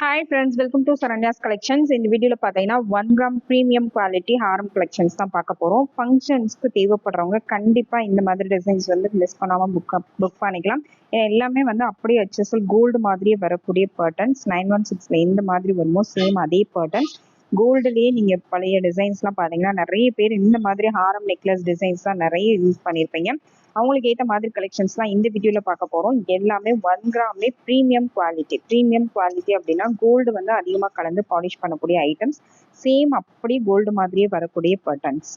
Hi friends welcome to Saranya's collections இந்த வீடியோவில் பார்த்தீங்கன்னா ஒன் கிராம் ப்ரீமியம் குவாலிட்டி ஹாரம் கலெக்ஷன்ஸ் தான் பார்க்க போகிறோம் ஃபங்க்ஷன்ஸ்க்கு தேவைப்படுறவங்க கண்டிப்பாக இந்த மாதிரி டிசைன்ஸ் வந்து மிஸ் பண்ணாமல் புக் புக் பண்ணிக்கலாம். எல்லாமே வந்து அப்படியே ஹெச்எஸ்எல் கோல்டு மாதிரியே வரக்கூடிய பேட்டர்ன்ஸ் நைன் ஒன் சிக்ஸில் எந்த மாதிரி வருமோ சேம் அதே பேட்டர்ன்ஸ் கோல்டுலேயே நீங்கள் பழைய டிசைன்ஸ்லாம் பார்த்தீங்கன்னா நிறைய பேர் இந்த மாதிரி ஹாரம் நெக்லஸ் டிசைன்ஸ் தான் நிறைய யூஸ் பண்ணியிருப்பீங்க அவங்களுக்கு ஏற்ற மாதிரி கலெக்ஷன்ஸ்லாம் இந்த வீடியோவில் பார்க்க போகிறோம் எல்லாமே ஒன் கிராம்லேயே ப்ரீமியம் குவாலிட்டி ப்ரீமியம் குவாலிட்டி அப்படின்னா கோல்டு வந்து அதிகமாக கலந்து பாலிஷ் பண்ணக்கூடிய ஐட்டம்ஸ் சேம் அப்படியே கோல்டு மாதிரியே வரக்கூடிய பட்டன்ஸ்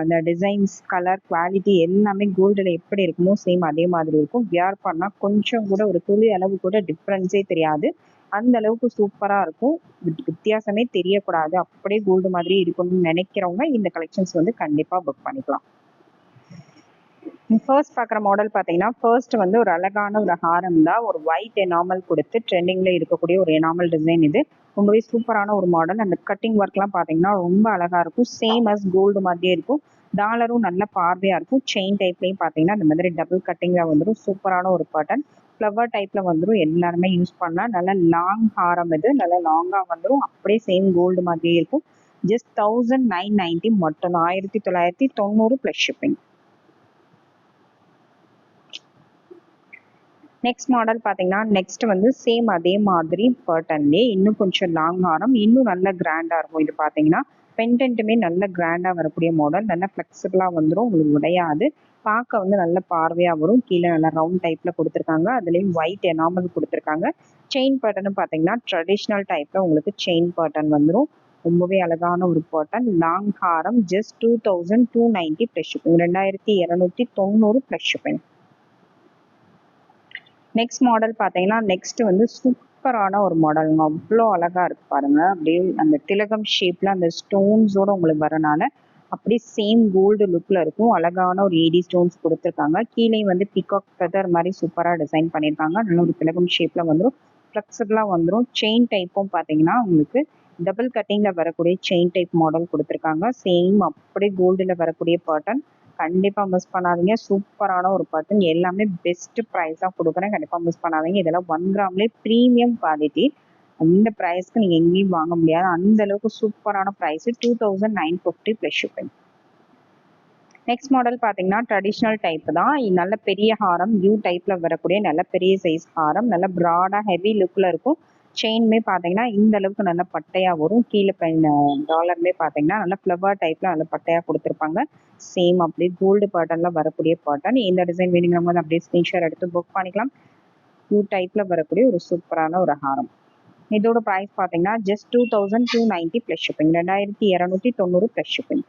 அந்த டிசைன்ஸ் கலர் குவாலிட்டி எல்லாமே கோல்டில் எப்படி இருக்குமோ சேம் அதே மாதிரி இருக்கும். வியர் பண்ணால் கொஞ்சம் கூட ஒரு துளி அளவு கூட டிஃப்ரென்ஸே தெரியாது. அந்த அளவுக்கு சூப்பராக இருக்கும். வித்தியாசமே தெரியக்கூடாது. அப்படியே கோல்டு மாதிரி இருக்கணும்னு நினைக்கிறவங்க இந்த கலெக்ஷன்ஸ் வந்து கண்டிப்பாக புக் பண்ணிக்கலாம். ஃபர்ஸ்ட் பார்க்குற மாடல் பார்த்தீங்கன்னா ஃபர்ஸ்ட் வந்து ஒரு அழகான ஒரு ஹாரம் தான். ஒரு ஒயிட் எனாமல் கொடுத்து ட்ரெண்டிங்கில் இருக்கக்கூடிய ஒரு எனாமல் டிசைன் இது. ரொம்பவே சூப்பரான ஒரு மாடல் அந்த கட்டிங் ஒர்க்லாம் பார்த்தீங்கன்னா ரொம்ப அழகாக இருக்கும். சேம் அஸ் கோல்டு மாதிரியே இருக்கும். டாலரும் நல்ல பார்வையாக இருக்கும். செயின் டைப்லேயும் பார்த்தீங்கன்னா அந்த மாதிரி டபுள் கட்டிங்கில் வந்துடும் சூப்பரான ஒரு பேட்டர்ன் ஃப்ளவர் டைப்பில் வந்துடும் எல்லாருமே யூஸ் பண்ணால் நல்ல லாங் ஹாரம் இது. நல்ல லாங்காக வந்துடும் அப்படியே சேம் கோல்டு மாதிரியே இருக்கும். ஜஸ்ட் தௌசண்ட் நைன் நைன்ட்டி மட்டும் ஆயிரத்தி தொள்ளாயிரத்தி தொண்ணூறு ப்ளஸ் ஷிப்பிங் நெக்ஸ்ட் மாடல் பார்த்தீங்கன்னா நெக்ஸ்ட் வந்து சேம் அதே மாதிரி பர்டன்லே இன்னும் கொஞ்சம் லாங் ஆரம் இன்னும் நல்ல கிராண்டாக இருக்கும். இது பார்த்தீங்கன்னா பென்டென்ட்டுமே நல்ல கிராண்டாக வரக்கூடிய மாடல் நல்ல ஃப்ளெக்சிபிளாக வந்துடும் உங்களுக்கு உடையாது. பார்க்க வந்து நல்ல பார்வையாக வரும். கீழே நல்ல ரவுண்ட் டைப்பில் கொடுத்துருக்காங்க. அதுலேயும் ஒயிட் எனாமல் கொடுத்துருக்காங்க. செயின் பேட்டர்னு பார்த்தீங்கன்னா ட்ரெடிஷ்னல் டைப்பில் உங்களுக்கு செயின் பேட்டர்ன் வந்துடும் ரொம்பவே அழகான ஒரு பேட்டர்ன் லாங் ஹாரம் just two thousand two ninety plus shipping ரெண்டாயிரத்தி இரநூத்தி தொண்ணூறு ப்ளஸ் ஷிப்பிங் நெக்ஸ்ட் மாடல் பார்த்தீங்கன்னா நெக்ஸ்ட் வந்து சூப்பரான ஒரு மாடலுங்க அவ்வளோ அழகா இருக்கு பாருங்க. அப்படியே அந்த திலகம் ஷேப்ல அந்த ஸ்டோன்ஸோட உங்களுக்கு வரனால அப்படியே சேம் கோல்டு லுக்ல இருக்கும். அழகான ஒரு ஏடி ஸ்டோன்ஸ் கொடுத்துருக்காங்க. கீழே வந்து பிகாக் ஃபெதர் மாதிரி சூப்பராக டிசைன் பண்ணியிருக்காங்க. நல்ல ஒரு திலகம் ஷேப்ல வந்துடும் ஃப்ளெக்சிபிளாக வந்துடும் செயின் டைப்பும் பார்த்தீங்கன்னா உங்களுக்கு டபுள் கட்டிங்கில் வரக்கூடிய செயின் டைப் மாடல் கொடுத்துருக்காங்க. சேம் அப்படியே கோல்டில் வரக்கூடிய பேட்டர்ன் கண்டிப்பாக மிஸ் பண்ணாதீங்க. சூப்பரான ஒரு பர்சன் எல்லாமே பெஸ்ட் ப்ரைஸாக கொடுக்குறேன். கண்டிப்பாக மிஸ் பண்ணாதீங்க. இதெல்லாம் ஒன் கிராம்லேயே ப்ரீமியம் குவாலிட்டி அந்த ப்ரைஸ்க்கு நீங்கள் எங்கேயும் வாங்க முடியாது. அந்த அளவுக்கு சூப்பரான price two thousand nine fifty plus shipping next model பார்த்தீங்கன்னா ட்ரெடிஷ்னல் டைப் தான். நல்ல பெரிய ஹாரம். யூ டைப்பில் வரக்கூடிய நல்ல பெரிய சைஸ் ஹாரம். நல்ல ப்ராடாக ஹெவி லுக்கில் இருக்கும். செயின்மே பார்த்தீங்கன்னா இந்த அளவுக்கு நல்ல பட்டையாக வரும். கீழே டாலருமே பார்த்தீங்கன்னா நல்லா ஃப்ளவர் டைப்பில் நல்லா பட்டையாக கொடுத்துருப்பாங்க. சேம் அப்படியே கோல்டு பாட்டன்லாம் வரக்கூடிய பாட்டன் இந்த டிசைன் வேணுங்கிறவங்க வந்து அப்படியே ஸ்க்ரீன்ஷாட் எடுத்து புக் பண்ணிக்கலாம். டூ டைப்பில் வரக்கூடிய ஒரு சூப்பரான ஒரு ஹாரம். இதோட ப்ரைஸ் பார்த்தீங்கன்னா just two thousand two ninety plus shipping ரெண்டாயிரத்தி இரநூத்தி தொண்ணூறு ப்ளஸ் ஷிப்பிங்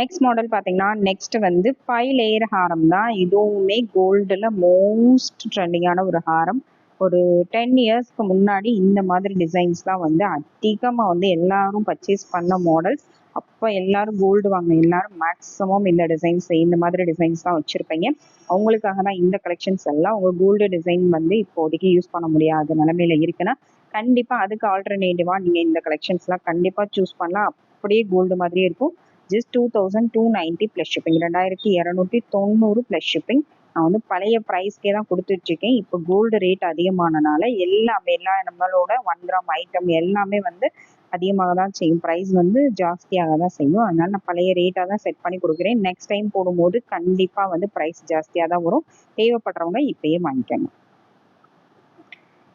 நெக்ஸ்ட் மாடல் பார்த்தீங்கன்னா நெக்ஸ்ட் வந்து ஃபைவ் லேயர் ஹாரம் தான். இதுவுமே கோல்டில் மோஸ்ட் ட்ரெண்டிங்கான ஒரு ஹாரம். ஒரு டென் இயர்ஸ்க்கு முன்னாடி இந்த மாதிரி டிசைன்ஸ் தான் வந்து அதிகமாக வந்து எல்லாரும் பர்ச்சேஸ் பண்ண மாடல்ஸ் அப்போ எல்லாரும் கோல்டு வாங்க எல்லாரும் மேக்ஸிமம் இந்த டிசைன்ஸ் இந்த மாதிரி டிசைன்ஸ் தான் வச்சுருப்பீங்க. அவங்களுக்காக தான் இந்த கலெக்ஷன்ஸ் எல்லாம் உங்கள் கோல்டு டிசைன் வந்து இப்போதைக்கு யூஸ் பண்ண முடியாத நிலமையில இருக்குன்னா கண்டிப்பாக அதுக்கு ஆல்டர்னேட்டிவாக நீங்கள் இந்த கலெக்ஷன்ஸ்லாம் கண்டிப்பாக சூஸ் பண்ணலாம். அப்படியே கோல்டு மாதிரியே இருக்கும். Just two thousand two ninety plus shipping ரெண்டாயிரத்தி இரநூத்தி தொண்ணூறு ப்ளஸ் ஷிப்பிங் நான் வந்து பழைய ப்ரைஸ்க்கே தான் கொடுத்துட்ருக்கேன். இப்போ கோல்டு ரேட் அதிகமானனால எல்லாமே எல்லா நம்மளோட ஒன் கிராம் ஐட்டம் எல்லாமே வந்து அதிகமாக தான் செய்யும் ப்ரைஸ் வந்து ஜாஸ்தியாக தான் செய்யும். அதனால நான் பழைய ரேட்டாக தான் செட் பண்ணி கொடுக்குறேன். நெக்ஸ்ட் டைம் போடும்போது கண்டிப்பாக வந்து ப்ரைஸ் ஜாஸ்தியாக தான் வரும். தேவைப்படுறவங்க இப்பயே வாங்கிக்கோங்க.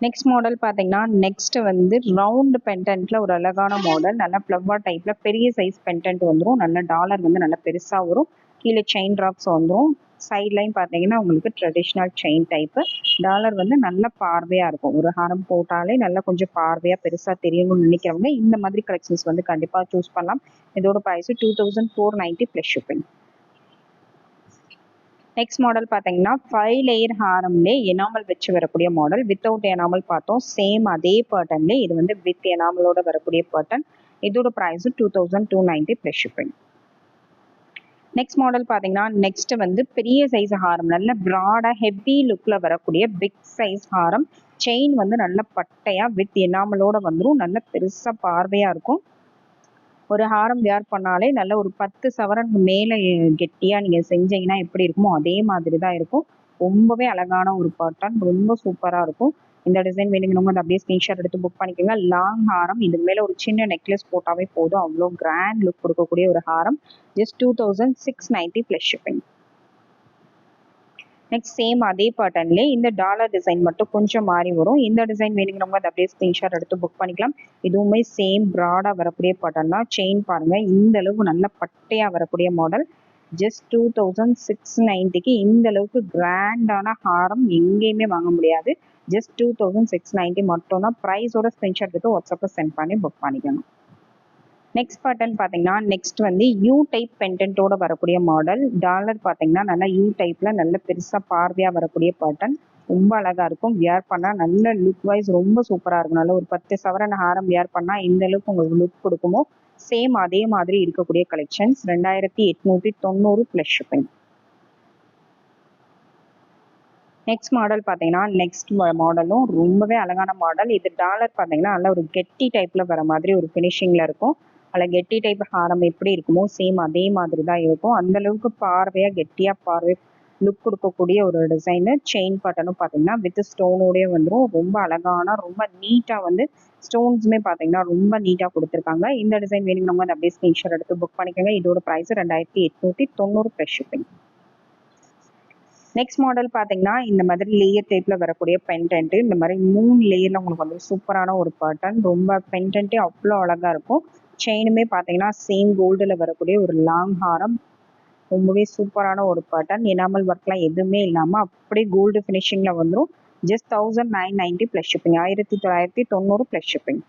நெக்ஸ்ட் மாடல் பார்த்தீங்கன்னா நெக்ஸ்ட் வந்து ரவுண்ட் பென்டென்ட்ல ஒரு அழகான மாடல் நல்ல ஃப்ளவர் டைப்ல பெரிய சைஸ் பென்டென்ட் வந்துடும் நல்ல டாலர் வந்து நல்லா பெருசாக வரும். கீழே செயின் ட்ராப்ஸ் வந்துடும் சைட்லையும் பார்த்தீங்கன்னா உங்களுக்கு ட்ரெடிஷ்னல் செயின் டைப்பு டாலர் வந்து நல்ல பார்வையாக இருக்கும். ஒரு ஹாரம் போட்டாலே நல்லா கொஞ்சம் பார்வையாக பெருசாக தெரியணும்னு நினைக்கிறவங்க இந்த மாதிரி கலெக்ஷன்ஸ் வந்து கண்டிப்பாக சூஸ் பண்ணலாம். இதோட price two thousand four ninety plus shipping next model பார்த்தீங்கன்னா ஃபைவ் லேயர் ஹாரம்லே எனாமல் வச்சு வரக்கூடிய மாடல் வித்தவுட் எனாமல் பார்த்தோம். சேம் அதே பேட்டர்ன்லே இது வந்து வித் எனாமலோட வரக்கூடிய பேட்டர்ன் இதோட price two thousand two ninety plus shipping next model பார்த்தீங்கன்னா நெக்ஸ்ட் வந்து பெரிய சைஸ் ஹாரம். நல்ல ப்ராடாக ஹெவி லுக்கில் வரக்கூடிய பிக் சைஸ் ஹாரம். செயின் வந்து நல்ல பட்டையாக வித் எனாமலோட வந்துடும் நல்ல பெருசாக பார்வையாக இருக்கும். ஒரு ஹாரம் வியர் பண்ணாலே நல்ல ஒரு பத்து சவரன் மேலே கெட்டியாக நீங்கள் செஞ்சீங்கன்னா எப்படி இருக்குமோ அதே மாதிரி தான் இருக்கும். ரொம்பவே அழகான ஒரு பேட்டர்ன் ரொம்ப சூப்பராக இருக்கும். இந்த டிசைன் வேணுங்கிறவங்க அதை அப்படியே ஸ்க்ரீன்ஷாட் எடுத்து புக் பண்ணிக்கோங்க. லாங் ஹாரம் இது மேலே ஒரு சின்ன நெக்லஸ் போட்டாவே போதும். அவ்வளோ கிராண்ட் லுக் கொடுக்கக்கூடிய ஒரு ஹாரம் just two thousand six ninety plus shipping next same அதே பேட்டர்ன்லேயே இந்த டாலர் டிசைன் மட்டும் கொஞ்சம் மாறி வரும். இந்த டிசைன் வேணுங்கிறவங்க அதை அப்படியே ஸ்க்ரீன்ஷாட் எடுத்து புக் பண்ணிக்கலாம். இதுவுமே சேம் ப்ராடாக வரக்கூடிய பேட்டர்ன் தான். செயின் பாருங்கள் இந்த அளவு நல்ல பட்டையாக வரக்கூடிய model just two thousand six நைன்ட்டிக்கு இந்த அளவுக்கு கிராண்டான ஹாரம் எங்கேயுமே வாங்க முடியாது. Just two thousand six ninety மட்டும் தான் ப்ரைஸோட ஸ்க்ரீன்ஷாட் எடுத்து வாட்ஸ்அப்பில் சென்ட் பண்ணி புக் பண்ணிக்கணும். நெக்ஸ்ட் பேட்டர்ன் பார்த்தீங்கன்னா நெக்ஸ்ட் வந்து யூ டைப் பென்டென்ட்டோட வரக்கூடிய மாடல் டாலர் பார்த்தீங்கன்னா நல்லா யூ டைப்பில் நல்ல பெருசாக பார்வையாக வரக்கூடிய பேட்டர்ன் ரொம்ப அழகாக இருக்கும். வியர் பண்ணால் நல்ல லுக் வைஸ் ரொம்ப சூப்பராக இருக்கும் நல்ல ஒரு பத்து சவரன் ஹாரம் வியர் பண்ணால் இந்த அளவுக்கு உங்களுக்கு லுக் கொடுக்குமோ சேம் அதே மாதிரி இருக்கக்கூடிய கலெக்ஷன்ஸ் ரெண்டாயிரத்தி எட்நூற்றி தொண்ணூறு ப்ளஸ் ஷிப்பிங் நெக்ஸ்ட் மாடல் பார்த்தீங்கன்னா நெக்ஸ்ட் மாடலும் ரொம்பவே அழகான மாடல் இது டாலர் பார்த்தீங்கன்னா நல்ல ஒரு கெட்டி டைப்பில் வர மாதிரி ஒரு ஃபினிஷிங்கில் இருக்கும். அதில் கெட்டி டைப் ஹாரம் எப்படி இருக்குமோ சேம் அதே மாதிரி தான் இருக்கும். அந்தளவுக்கு பார்வையாக கெட்டியாக பார்வை லுக் கொடுக்கக்கூடிய ஒரு டிசைனு செயின் பட்டனும் பார்த்தீங்கன்னா வித் ஸ்டோனோடய வந்துடும் ரொம்ப அழகான ரொம்ப நீட்டாக வந்து ஸ்டோன்ஸுமே பார்த்தீங்கன்னா ரொம்ப நீட்டாக கொடுத்துருக்காங்க. இந்த டிசைன் வேணுங்கிறவங்க அந்த அப்படியே ஸ்க்ரீன்ஷாட் எடுத்து புக் பண்ணிக்கோங்க. இதோட ப்ரைஸ் ரெண்டாயிரத்தி எட்நூற்றி தொண்ணூறு ப்ளஸ் ஷிப்பிங் நெக்ஸ்ட் மாடல் பார்த்தீங்கன்னா இந்த மாதிரி லேயர் டைப்பில் வரக்கூடிய பென்டென்ட்டு இந்த மாதிரி மூணு லேயரில் உங்களுக்கு வந்து சூப்பரான ஒரு பேட்டர்ன் ரொம்ப பென்டென்ட்டே அவ்வளோ அழகாக இருக்கும். செயினுமே பார்த்தீங்கன்னா சேம் கோல்டில் வரக்கூடிய ஒரு லாங் ஹாரம் ரொம்பவே சூப்பரான ஒரு பேட்டர்ன் எனாமல் ஒர்க்லாம் எதுவுமே இல்லாமல் அப்படியே கோல்டு ஃபினிஷிங்கில் வந்துடும் just thousand nine ninety plus shipping ஆயிரத்தி தொள்ளாயிரத்தி தொண்ணூறு ப்ளஸ் ஷிப்பிங்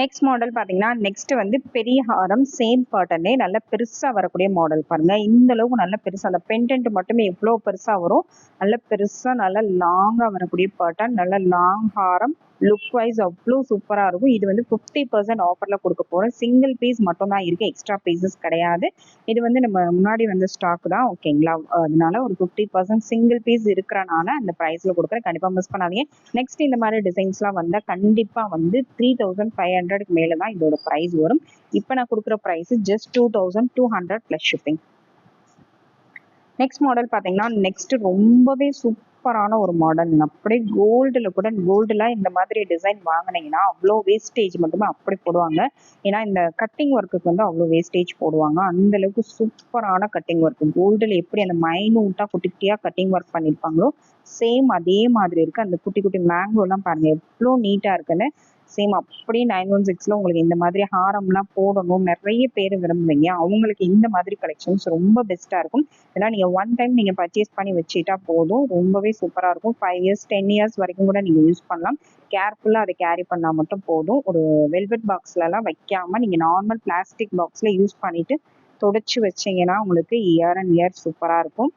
நெக்ஸ்ட் மாடல் பார்த்தீங்கன்னா நெக்ஸ்ட் வந்து பெரிய ஹாரம் சேம் பேட்டர்னே நல்ல பெருசாக வரக்கூடிய மாடல் பாருங்க. இந்த அளவுக்கு நல்ல பெருசாக அந்த பென்டென்ட் மட்டுமே எவ்வளோ பெருசாக வரும். நல்ல பெருசாக நல்ல லாங்காக வரக்கூடிய பேட்டர்ன் நல்ல லாங் ஹாரம் லுக் வைஸ் அவ்வளோ சூப்பராக இருக்கும். இது வந்து ஃபிஃப்டி பர்சன்ட் ஆஃபரில் கொடுக்க போகிறோம் சிங்கிள் பீஸ் மட்டும் தான் இருக்குது எக்ஸ்ட்ரா பீசஸ் கிடையாது. இது வந்து நம்ம முன்னாடி வந்து ஸ்டாக் தான். ஓகேங்களா அதனால ஒரு ஃபிஃப்டி பர்சன்ட் சிங்கிள் பீஸ் இருக்கிறனால அந்த ப்ரைஸில் கொடுக்குறேன். கண்டிப்பாக மிஸ் பண்ணாதீங்க. நெக்ஸ்ட் இந்த மாதிரி டிசைன்ஸ்லாம் வந்தால் கண்டிப்பாக வந்து த்ரீ தௌசண்ட் ஃபைவ் ஹண்ட்ரடுக்கு மேலே தான் இதோட ப்ரைஸ் வரும். இப்போ நான் கொடுக்குற price just two thousand two hundred plus shipping next model பார்த்தீங்கன்னா நெக்ஸ்ட் ரொம்பவே சூப்பரான ஒரு மாடல் அப்படியே கோல்டில் கூட கோல்டுலாம் இந்த மாதிரி டிசைன் வாங்கினீங்கன்னா அவ்வளோ வேஸ்டேஜ் மட்டுமே அப்படி போடுவாங்க. ஏன்னா இந்த கட்டிங் ஒர்க்குக்கு வந்து அவ்வளோ வேஸ்டேஜ் போடுவாங்க. அந்த அளவுக்கு சூப்பரான கட்டிங் ஒர்க் கோல்டில் எப்படி அந்த மைனூட்டாக குட்டி குட்டியாக கட்டிங் ஒர்க் பண்ணியிருப்பாங்களோ சேம் அதே மாதிரி இருக்குது அந்த குட்டி குட்டி மேங்கோலாம் பாருங்கள் எவ்வளோ நீட்டாக இருக்குன்னு. சேம் அப்படியே நைன் ஒன் சிக்ஸில் உங்களுக்கு இந்த மாதிரி ஹாரம்லாம் போடணும். நிறைய பேர் விரும்புவீங்க. அவங்களுக்கு இந்த மாதிரி கலெக்ஷன்ஸ் ரொம்ப பெஸ்ட்டாக இருக்கும். இதெல்லாம் நீங்கள் ஒன் டைம் நீங்கள் பர்ச்சேஸ் பண்ணி வச்சுட்டா போதும். ரொம்பவே சூப்பராக இருக்கும். ஃபைவ் இயர்ஸ் டென் இயர்ஸ் வரைக்கும் கூட நீங்கள் யூஸ் பண்ணலாம். கேர்ஃபுல்லாக அதை கேரி பண்ணால் மட்டும் போதும். ஒரு வெல்வெட் பாக்ஸ்லலாம் வைக்காமல் நீங்கள் நார்மல் பிளாஸ்டிக் பாக்ஸில் யூஸ் பண்ணிவிட்டு தொடச்சி வச்சிங்கன்னா உங்களுக்கு இயர் அண்ட் இயர் சூப்பராக இருக்கும்.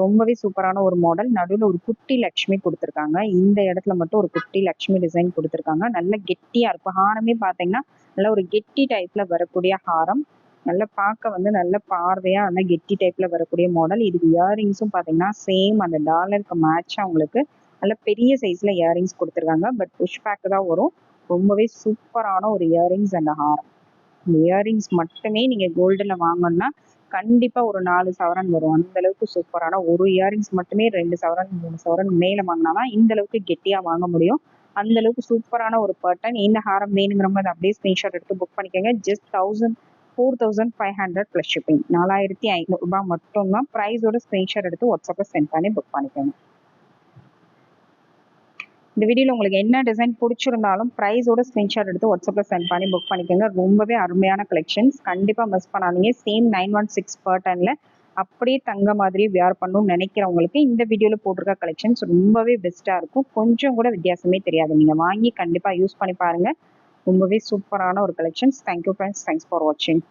ரொம்பவே சூப்பரான ஒரு மாடல் நடுவில் ஒரு குட்டி லக்ஷ்மி கொடுத்துருக்காங்க. இந்த இடத்துல மட்டும் ஒரு குட்டி லக்ஷ்மி டிசைன் கொடுத்துருக்காங்க. நல்ல கெட்டியாக இருக்கும். ஹாரமே பார்த்தீங்கன்னா நல்ல ஒரு கெட்டி டைப்பில் வரக்கூடிய ஹாரம். நல்ல பார்க்க வந்து நல்ல பார்வையாக நல்ல கெட்டி டைப்பில் வரக்கூடிய மாடல் இதுக்கு இயரிங்ஸும் பார்த்தீங்கன்னா சேம் அந்த டாலருக்கு மேட்சாக உங்களுக்கு நல்ல பெரிய சைஸில் இயரிங்ஸ் கொடுத்துருக்காங்க. பட் புஷ் பேக் தான் வரும். ரொம்பவே சூப்பரான ஒரு இயரிங்ஸ் அந்த ஹாரம் இந்த இயரிங்ஸ் மட்டுமே நீங்கள் கோல்டில் வாங்கணும்னா கண்டிப்பாக ஒரு நாலு சவரன் வரும். அந்த அளவுக்கு சூப்பரான ஒரு இயரிங்ஸ் மட்டுமே ரெண்டு சவரன் மூணு சவரன் மேலே வாங்கினாதான் இந்த அளவுக்கு கெட்டியாக வாங்க முடியும். அந்த அளவுக்கு சூப்பரான ஒரு பர்டன் இந்த ஹாரம் வேணுங்கிறவங்க அதை அப்படியே ஸ்கிரீன்ஷாட் எடுத்து புக் பண்ணிக்கோங்க. Just thousand four thousand five hundred plus shipping நாலாயிரத்தி ஐநூறுரூபா மட்டும்தான் ப்ரைஸோட ஸ்கிரீன்ஷாட் எடுத்து வாட்ஸ்அப்பில் சென்ட் பண்ணி புக் பண்ணிக்கோங்க. இந்த வீடியோவில் உங்களுக்கு என்ன டிசைன் பிடிச்சிருந்தாலும் ப்ரைஸோட ஸ்க்ரீன்ஷாட் எடுத்து வாட்ஸ்அப்பில் சென்ட் பண்ணி புக் பண்ணிக்கோங்க. ரொம்பவே அருமையான கலெக்ஷன்ஸ் கண்டிப்பாக மிஸ் பண்ணாதீங்க. சேம் நைன் ஒன் சிக்ஸ் பர்டனில் அப்படியே தங்க மாதிரி வியர் பண்ணணும்னு நினைக்கிறவங்களுக்கு இந்த வீடியோவில் போட்டிருக்க கலெக்ஷன்ஸ் ரொம்பவே பெஸ்ட்டாக இருக்கும். கொஞ்சம் கூட வித்தியாசமே தெரியாது. நீங்கள் வாங்கி கண்டிப்பாக யூஸ் பண்ணி பாருங்கள் ரொம்பவே சூப்பரான ஒரு collections thank you friends thanks for வாட்சிங்